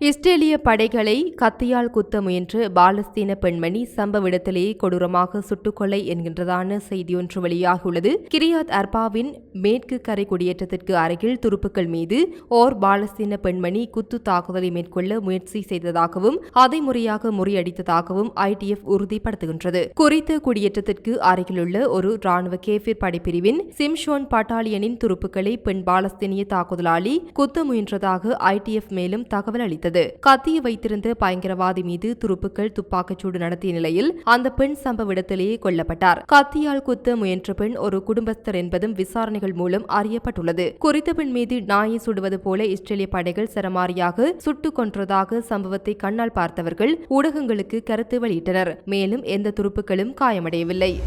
இஸ்ரேலிய படைகளை கத்தியால் குத்த முயன்ற பாலஸ்தீன பெண்மணி சம்பவ இடத்திலேயே கொடூரமாக சுட்டுக்கொலை என்கின்றதான செய்தியொன்று வெளியாகியுள்ளது. கிரியாத் அர்பாவின் மேற்கு கரை குடியேற்றத்திற்கு அருகில் துருப்புக்கள் மீது ஓர் பாலஸ்தீன பெண்மணி குத்து தாக்குதலை மேற்கொள்ள முயற்சி செய்ததாகவும் அதை முறையாக முறியடித்ததாகவும் ஐடிஎஃப் உறுதிப்படுத்துகின்றது. குறித்த குடியேற்றத்திற்கு அருகிலுள்ள ஒரு ராணுவ கேஃபிர் படைப்பிரிவின் சிம்ஷோன் பட்டாலியனின் துருப்புக்களை பெண் பாலஸ்தீனிய தாக்குதலாளி குத்த முயன்றதாக ஐடிஎஃப் மேலும் தகவல் அளித்தது கத்தியை வைத்திருந்த பயங்கரவாதி மீது துருப்புக்கள் துப்பாக்கிச்சூடு நடத்திய நிலையில் அந்த பெண் சம்பவ இடத்திலேயே கொல்லப்பட்டார். கத்தியால் குத்த முயன்ற பெண் ஒரு குடும்பஸ்தர் என்பதும் விசாரணைகள் மூலம் அறியப்பட்டுள்ளது. குறித்த பெண் மீது நாயை சுடுவது போல இஸ்ரேலிய படைகள் சரமாரியாக சுட்டுக் கொன்றதாக சம்பவத்தை கண்ணால் பார்த்தவர்கள் ஊடகங்களுக்கு கருத்து வெளியிட்டனர். மேலும் எந்த துருப்புக்களும் காயமடையவில்லை.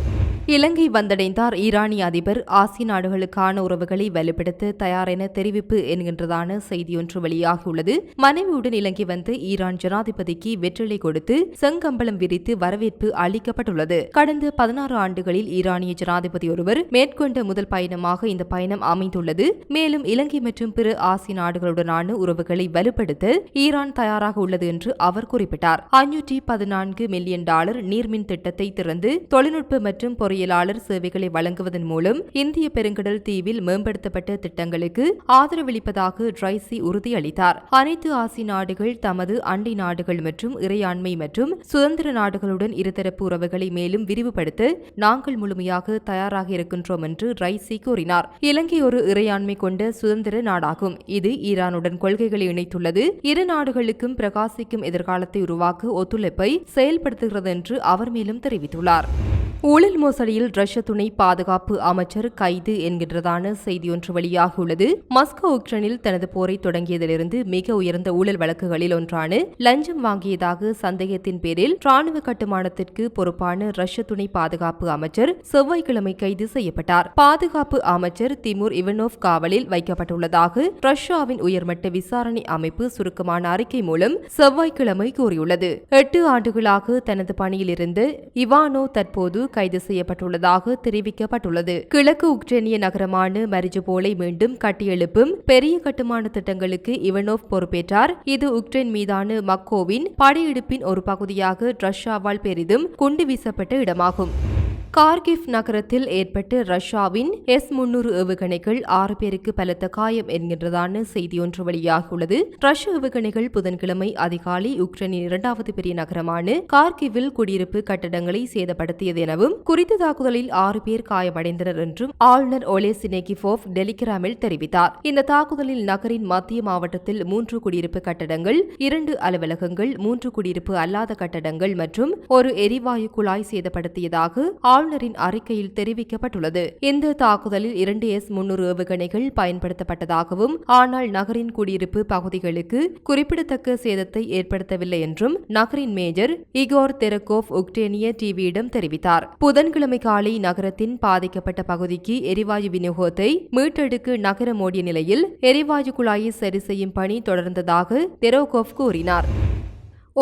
இலங்கை வந்தடைந்தார் ஈரானிய அதிபர். ஆசிய நாடுகளுக்கான உறவுகளை வலுப்படுத்த தயார் என தெரிவிப்பு என்கின்றதான செய்தியொன்று வெளியாகியுள்ளது. மனைவியுடன் இலங்கை வந்து ஈரான் ஜனாதிபதிக்கு வெற்றிலை கொடுத்து செங்கம்பளம் விரித்து வரவேற்பு அளிக்கப்பட்டுள்ளது. கடந்த பதினாறு ஆண்டுகளில் ஈரானிய ஜனாதிபதி ஒருவர் மேற்கொண்ட முதல் பயணமாக இந்த பயணம் அமைந்துள்ளது. மேலும் இலங்கை மற்றும் பிற ஆசிய நாடுகளுடனான உறவுகளை வலுப்படுத்த ஈரான் தயாராக உள்ளது என்று அவர் குறிப்பிட்டார். ஐநூற்றி பதினான்கு மில்லியன் டாலர் நீர்மின் திட்டத்தை திறந்து தொழில்நுட்ப மற்றும் பொறியியலாளர் சேவைகளை வழங்குவதன் மூலம் இந்திய பெருங்கடல் தீவில் மேம்படுத்தப்பட்ட திட்டங்களுக்கு ஆதரவளிப்பதாக ட்ரைசி உறுதியளித்தார். அனைத்து ஆசிய நாடுகள் தமது அண்டை நாடுகள் மற்றும் இறையாண்மை மற்றும் சுதந்திர நாடுகளுடன் இருதரப்பு உறவுகளை மேலும் விரிவுபடுத்த நாங்கள் முழுமையாக தயாராக இருக்கின்றோம் என்று ரைசி கூறினார். இலங்கை ஒரு இறையாண்மை கொண்ட சுதந்திர நாடாகும். இது ஈரானுடன் கொள்கைகளை இணைத்துள்ளது. இரு நாடுகளுக்கும் பிரகாசிக்கும் எதிர்காலத்தை உருவாக்க ஒத்துழைப்பை செயல்படுத்துகிறது என்று அவர் மேலும் தெரிவித்துள்ளார். ஊழல் மோசடியில் ரஷ்ய துணை பாதுகாப்பு அமைச்சர் கைது என்கின்றதான செய்தி ஒன்று வெளியாகியுள்ளது. மஸ்கோ உக்ரைனில் தனது போரை தொடங்கியதிலிருந்து மிக உயர்ந்த ஊழல் வழக்குகளில் ஒன்றான லஞ்சம் வாங்கியதாக சந்தேகத்தின் பேரில் ராணுவ கட்டுமானத்திற்கு பொறுப்பான ரஷ்ய துணை பாதுகாப்பு அமைச்சர் செவ்வாய்க்கிழமை கைது செய்யப்பட்டார். பாதுகாப்பு அமைச்சர் திமுர் இவனோவ் காவலில் வைக்கப்பட்டுள்ளதாக ரஷ்யாவின் உயர்மட்ட விசாரணை அமைப்பு சுருக்கமான அறிக்கை மூலம் செவ்வாய்க்கிழமை கூறியுள்ளது. எட்டு ஆண்டுகளாக தனது பணியிலிருந்து இவானோ தற்போது கைது செய்யப்பட்டுள்ளதாக தெரிவிக்கப்பட்டுள்ளது. கிழக்கு உக்ரேனிய நகரமான மரிஜுபோலை மீண்டும் கட்டியெழுப்பும் பெரிய கட்டுமான திட்டங்களுக்கு இவனோவ் பொறுப்பேற்றார். இது உக்ரைன் மீதான மக்கோவின் படையெடுப்பின் ஒரு பகுதியாக ரஷ்யாவால் பெரிதும் குண்டு வீசப்பட்ட இடமாகும். கார்கிஃப் நகரத்தில் ஏற்பட்டு ரஷ்யாவின் எஸ் முன்னூறு ஏவுகணைகள் ஆறு பேருக்கு பலத்த காயம் என்கின்றதான செய்தி ஒன்று வெளியாகியுள்ளது ரஷ்ய ஏவுகணைகள் புதன்கிழமை அதிகாலை உக்ரைனின் இரண்டாவது பெரிய நகரமான கார்கிவில் குடியிருப்பு கட்டடங்களை சேதப்படுத்தியது எனவும் குறித்த தாக்குதலில் ஆறு பேர் காயமடைந்தனர் என்றும் ஆளுநர் ஒலே சினேகிஃபோவ் டெலிகிராமில் தெரிவித்தார். இந்த தாக்குதலில் நகரின் மத்திய மாவட்டத்தில் மூன்று குடியிருப்பு கட்டடங்கள் இரண்டு அலுவலகங்கள் மூன்று குடியிருப்பு அல்லாத கட்டடங்கள் மற்றும் ஒரு எரிவாயு குழாய் சேதப்படுத்தியதாக ஆளுநரின் அறிக்கையில் தெரிவிக்கப்பட்டுள்ளது. இந்த தாக்குதலில் இரண்டு எஸ் முன்னூறு ஏவுகணைகள் பயன்படுத்தப்பட்டதாகவும் ஆனால் நகரின் குடியிருப்பு பகுதிகளுக்கு குறிப்பிடத்தக்க சேதத்தை ஏற்படுத்தவில்லை என்றும் நகரின் மேஜர் இகோர் தெரகோவ் உக்டேனிய டிவியிடம் தெரிவித்தார். புதன்கிழமை காலை நகரத்தின் பாதிக்கப்பட்ட பகுதிக்கு எரிவாயு விநியோகத்தை மீட்டெடுக்க நகரம் ஓடிய நிலையில் எரிவாயு குழாயை சரி செய்யும் பணி தொடர்ந்ததாக தெரோகோவ் கூறினார்.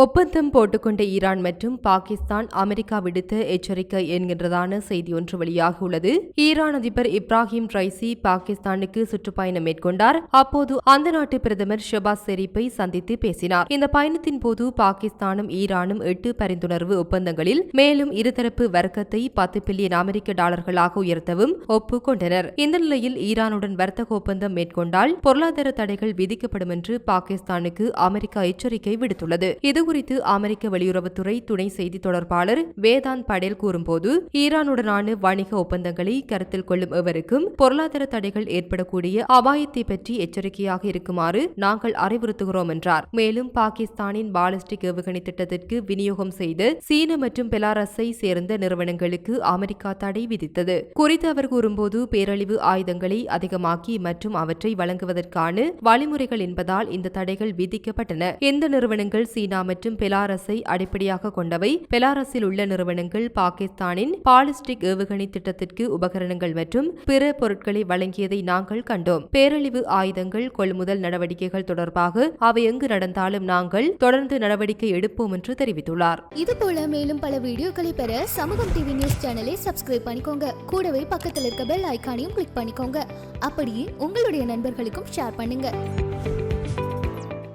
ஒப்பந்தம் போட்டுக்கொண்ட ஈரான் மற்றும் பாகிஸ்தான் அமெரிக்கா விடுத்த எச்சரிக்கை என்கின்றதான செய்தி ஒன்று வெளியாகியுள்ளது ஈரான் அதிபர் இப்ராஹிம் ரைசி பாகிஸ்தானுக்கு சுற்றுப்பயணம் மேற்கொண்டார். அப்போது அந்த நாட்டு பிரதமர் ஷபாஸ் ஷெரீப்பை சந்தித்து பேசினார். இந்த பயணத்தின் போது பாகிஸ்தானும் ஈரானும் எட்டு பரிந்துணர்வு ஒப்பந்தங்களில் மேலும் இருதரப்பு வர்க்கத்தை பத்து பில்லியன் அமெரிக்க டாலர்களாக உயர்த்தவும் ஒப்புக்கொண்டனர் இந்த நிலையில் ஈரானுடன் வர்த்தக ஒப்பந்தம் மேற்கொண்டால் பொருளாதார தடைகள் விதிக்கப்படும் என்று பாகிஸ்தானுக்கு அமெரிக்கா எச்சரிக்கை விடுத்துள்ளது. இது இதுகுறித்து அமெரிக்க வெளியுறவுத்துறை துணை செய்தி தொடர்பாளர் வேதாந்த் படேல் கூறும்போது ஈரானுடனான வணிக ஒப்பந்தங்களை கருத்தில் கொள்ளும் எவருக்கும் பொருளாதார தடைகள் ஏற்படக்கூடிய அபாயத்தை பற்றி எச்சரிக்கையாக இருக்குமாறு நாங்கள் அறிவுறுத்துகிறோம் என்றார். மேலும் பாகிஸ்தானின் பாலிஸ்டிக் ஏவுகணை திட்டத்திற்கு விநியோகம் செய்த சீன மற்றும் பெலாரஸை சேர்ந்த நிறுவனங்களுக்கு அமெரிக்கா தடை விதித்தது. குறித்து அவர் கூறும்போது பேரழிவு ஆயுதங்களை அதிகமாக்கி மற்றும் அவற்றை வழங்குவதற்கான வழிமுறைகள் என்பதால் இந்த தடைகள் விதிக்கப்பட்டன. இந்த நிறுவனங்கள் சீனா மற்றும் பெலாரஸை அடிப்படையாக கொண்டவை. பெலாரஸில் உள்ள நிறுவனங்கள் பாகிஸ்தானின் பாலிஸ்டிக் ஏவுகணை திட்டத்திற்கு உபகரணங்கள் மற்றும் பிற பொருட்களை வழங்கியதை நாங்கள் கண்டோம். பேரழிவு ஆயுதங்கள் கொள்முதல் நடவடிக்கைகள் தொடர்பாக அவை எங்கு நடந்தாலும் நாங்கள் தொடர்ந்து நடவடிக்கை எடுப்போம் என்று தெரிவித்துள்ளார். இது போல மேலும் பல வீடியோக்களை பெற சமூகம் டிவி நியூஸ் சேனலை சப்ஸ்கிரைப் பண்ணிக்கோங்க. கூடவே பக்கத்தில் இருக்க பெல் ஐக்கானையும் கிளிக் பண்ணிக்கோங்க. அப்படியே உங்களுடைய நண்பர்களுக்கும் ஷேர் பண்ணுங்க.